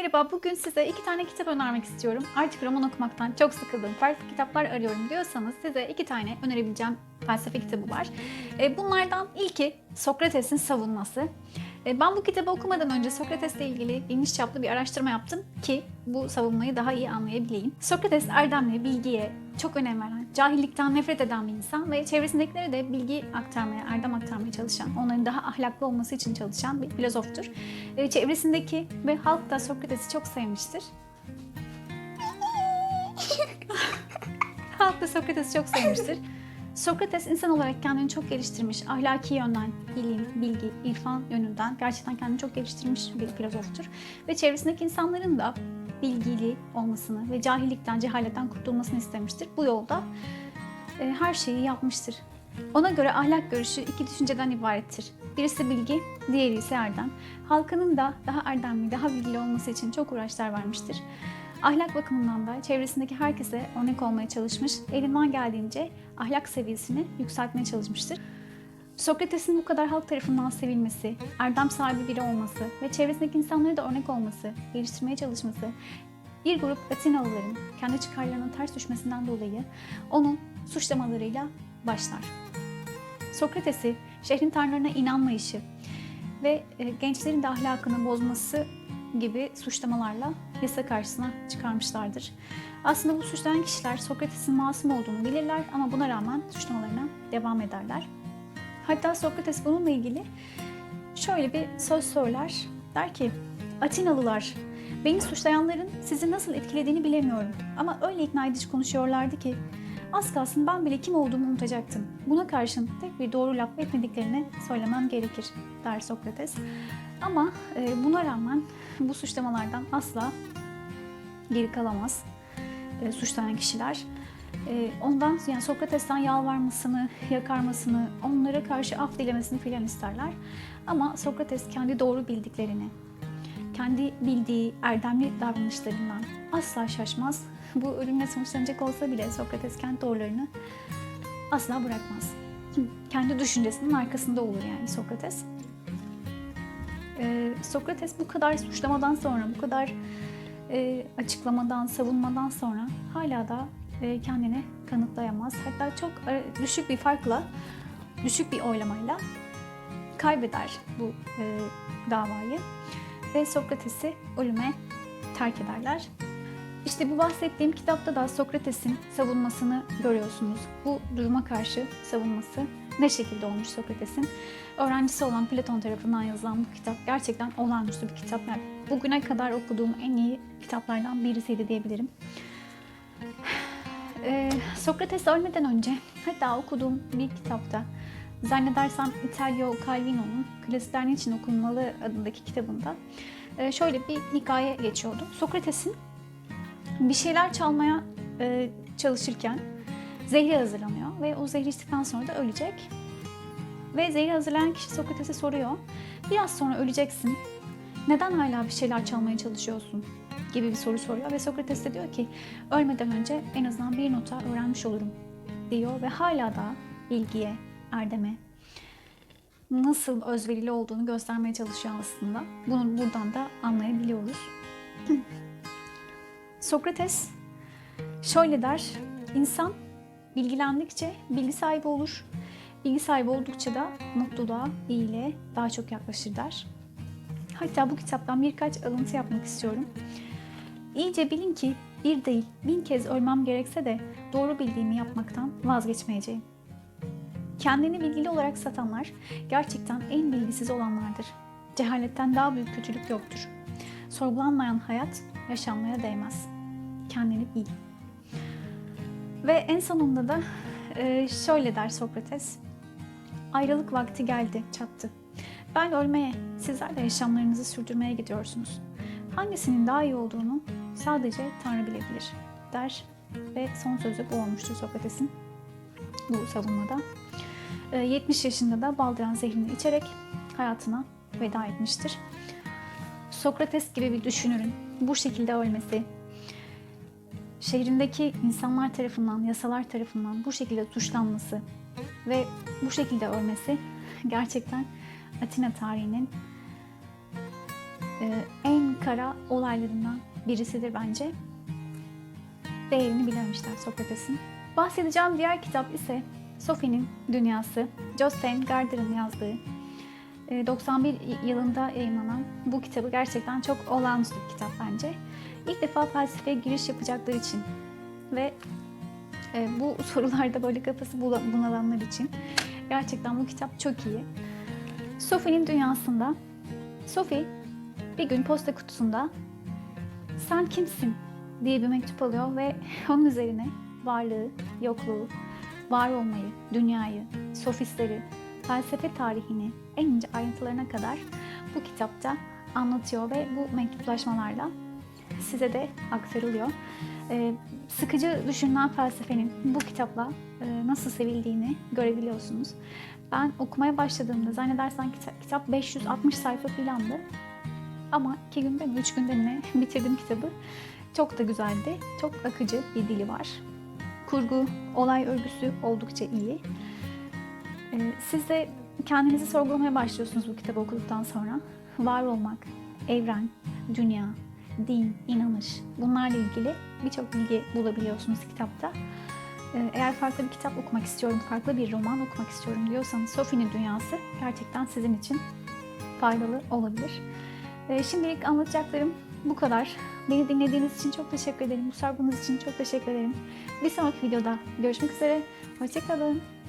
merhaba. Bugün size iki tane kitap önermek istiyorum. Artık roman okumaktan çok sıkıldım. Farklı kitaplar arıyorum diyorsanız size iki tane önerebileceğim felsefe kitabı var. E, Bunlardan ilki Sokrates'in Savunması. E, Ben bu kitabı okumadan önce Sokrates'le ilgili geniş çaplı bir araştırma yaptım ki bu savunmayı daha iyi anlayabileyim. Sokrates erdemle, bilgiye çok önem veren, cahillikten nefret eden bir insan ve çevresindekilere de bilgi aktarmaya, erdem aktarmaya çalışan, onların daha ahlaklı olması için çalışan bir filozoftur. E, Çevresindeki ve halk da Sokrates'i çok sevmiştir. halk da Sokrates'i çok sevmiştir. Sokrates insan olarak kendini çok geliştirmiş, ahlaki yönden, ilim, bilgi, irfan yönünden gerçekten kendini çok geliştirmiş bir filozoftur. Ve çevresindeki insanların da bilgili olmasını ve cahillikten, cehaletten kurtulmasını istemiştir. Bu yolda e, her şeyi yapmıştır. Ona göre ahlak görüşü iki düşünceden ibarettir. Birisi bilgi, diğeri ise erdem. Halkının da daha erdemli, daha bilgili olması için çok uğraşlar vermiştir. Ahlak bakımından da çevresindeki herkese örnek olmaya çalışmış, elinden geldiğince ahlak seviyesini yükseltmeye çalışmıştır. Sokrates'in bu kadar halk tarafından sevilmesi, erdem sahibi biri olması ve çevresindeki insanlara da örnek olması, geliştirmeye çalışması, bir grup Atinalıların kendi çıkarlarına ters düşmesinden dolayı onun suçlamalarıyla başlar. Sokrates'i şehrin tanrılarına inanmayışı ve e, gençlerin de ahlakını bozması gibi suçlamalarla yasa karşısına çıkarmışlardır. Aslında bu suçlanan kişiler Sokrates'in masum olduğunu bilirler ama buna rağmen suçlamalarına devam ederler. Hatta Sokrates bununla ilgili şöyle bir söz söyler. Der ki, Atinalılar, beni suçlayanların sizi nasıl etkilediğini bilemiyorum. Ama öyle ikna edici konuşuyorlardı ki az kalsın ben bile kim olduğumu unutacaktım. Buna karşın tek bir doğru laf etmediklerini söylemem gerekir der Sokrates. Ama e, buna rağmen bu suçlamalardan asla geri kalamaz e, suçlanan kişiler. E, ondan yani Sokrates'ten yalvarmasını, yakarmasını, onlara karşı af dilemesini filan isterler. Ama Sokrates kendi doğru bildiklerini, kendi bildiği erdemli davranışlarından asla şaşmaz. Bu ölümle sonuçlanacak olsa bile Sokrates kendi doğrularını asla bırakmaz. Kendi düşüncesinin arkasında olur yani Sokrates. Ee, Sokrates bu kadar suçlamadan sonra, bu kadar e, açıklamadan, savunmadan sonra hala da e, kendini kanıtlayamaz. Hatta çok e, düşük bir farkla, düşük bir oylamayla kaybeder bu e, davayı ve Sokrates'i ölüme terk ederler. İşte bu bahsettiğim kitapta da Sokrates'in savunmasını görüyorsunuz. Bu duruma karşı savunması ne şekilde olmuş Sokrates'in? Öğrencisi olan Platon tarafından yazılan bu kitap gerçekten olağanüstü bir kitap. Yani bugüne kadar okuduğum en iyi kitaplardan birisiydi diyebilirim. Ee, Sokrates ölmeden önce hatta okuduğum bir kitapta zannedersem Italio Calvino'nun Klasikler Niçin Okunmalı adındaki kitabında e, şöyle bir hikaye geçiyordu. Sokrates'in bir şeyler çalmaya e, çalışırken zehri hazırlanıyor ve o zehri içtikten sonra da ölecek. Ve zehri hazırlayan kişi Sokrates'e soruyor. Biraz sonra öleceksin. Neden hala bir şeyler çalmaya çalışıyorsun? gibi bir soru soruyor ve Sokrates de diyor ki ölmeden önce en azından bir nota öğrenmiş olurum diyor ve hala da bilgiye, erdeme nasıl özverili olduğunu göstermeye çalışıyor aslında. Bunu buradan da anlayabiliyoruz. Sokrates şöyle der, insan bilgilendikçe bilgi sahibi olur. Bilgi sahibi oldukça da mutluluğa, iyiliğe daha çok yaklaşır der. Hatta bu kitaptan birkaç alıntı yapmak istiyorum. İyice bilin ki bir değil bin kez ölmem gerekse de doğru bildiğimi yapmaktan vazgeçmeyeceğim. Kendini bilgili olarak satanlar gerçekten en bilgisiz olanlardır. Cehaletten daha büyük kötülük yoktur. Sorgulanmayan hayat yaşanmaya değmez. Kendini bil. Ve en sonunda da e, şöyle der Sokrates. Ayrılık vakti geldi, çattı. Ben ölmeye, sizler de yaşamlarınızı sürdürmeye gidiyorsunuz. Hangisinin daha iyi olduğunu sadece Tanrı bilebilir der ve son sözü bu olmuştur Sokrates'in bu savunmada. 70 yaşında da baldıran zehrini içerek hayatına veda etmiştir. Sokrates gibi bir düşünürün bu şekilde ölmesi, şehrindeki insanlar tarafından, yasalar tarafından bu şekilde suçlanması ve bu şekilde ölmesi gerçekten Atina tarihinin e, en kara olaylarından birisidir bence. Değerini bilememişler Sokrates'in. Bahsedeceğim diğer kitap ise Sophie'nin Dünyası. Jostein Garder'ın yazdığı. e, 91 yılında yayınlanan bu kitabı gerçekten çok olağanüstü bir kitap bence. İlk defa felsefeye giriş yapacaklar için. Ve e, bu sorularda böyle kafası bunalanlar için. Gerçekten bu kitap çok iyi. Sophie'nin dünyasında Sophie bir gün posta kutusunda sen kimsin? diye bir mektup alıyor ve onun üzerine varlığı, yokluğu, var olmayı, dünyayı, sofistleri, felsefe tarihini en ince ayrıntılarına kadar bu kitapta anlatıyor ve bu mektuplaşmalarla size de aktarılıyor. Ee, sıkıcı düşünülen felsefenin bu kitapla e, nasıl sevildiğini görebiliyorsunuz. Ben okumaya başladığımda zannedersen kitap, kitap 560 sayfa filandı. Ama iki günde mi, üç günde mi bitirdim kitabı. Çok da güzeldi. Çok akıcı bir dili var. Kurgu, olay örgüsü oldukça iyi. Ee, siz de kendinizi sorgulamaya başlıyorsunuz bu kitabı okuduktan sonra. Var olmak, evren, dünya, din, inanış bunlarla ilgili birçok bilgi bulabiliyorsunuz kitapta. Ee, Eğer farklı bir kitap okumak istiyorum, farklı bir roman okumak istiyorum diyorsanız Sophie'nin Dünyası gerçekten sizin için faydalı olabilir. Ee, Şimdilik anlatacaklarım bu kadar. Beni dinlediğiniz için çok teşekkür ederim. Bu için çok teşekkür ederim. Bir sonraki videoda görüşmek üzere. Hoşçakalın.